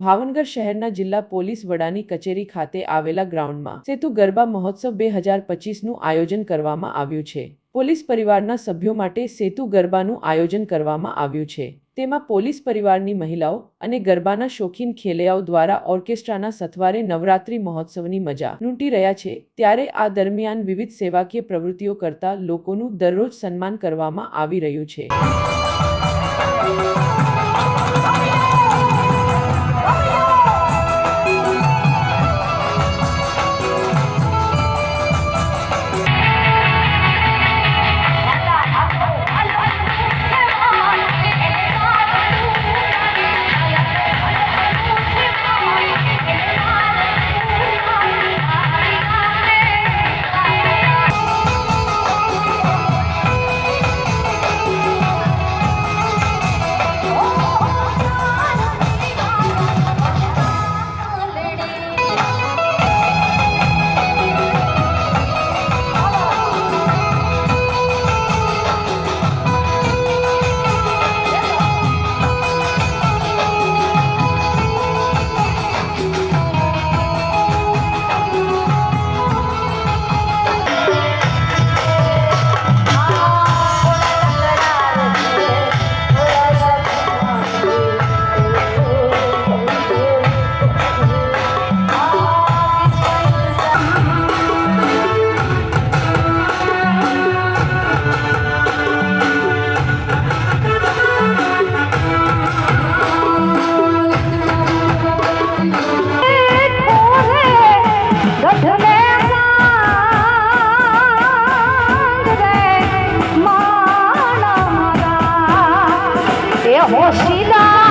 ભાવનગર શહેરના જિલ્લા પોલીસ વડાની કચેરી ખાતે આવેલા ગ્રાઉન્ડમાં સેતુ ગરબા મહોત્સવ બે હજાર પચીસનું આયોજન કરવામાં આવ્યું છે. પોલીસ પરિવારના સભ્યો માટે સેતુ ગરબાનું આયોજન કરવામાં આવ્યું છે. તેમાં પોલીસ પરિવારની મહિલાઓ અને ગરબાના શોખીન ખેલૈયાઓ દ્વારા ઓર્કેસ્ટ્રાના સથવારે નવરાત્રી મહોત્સવની મજા લૂંટી રહ્યા છે. ત્યારે આ દરમિયાન વિવિધ સેવાકીય પ્રવૃત્તિઓ કરતા લોકોનું દરરોજ સન્માન કરવામાં આવી રહ્યું છે. Ser é mochila.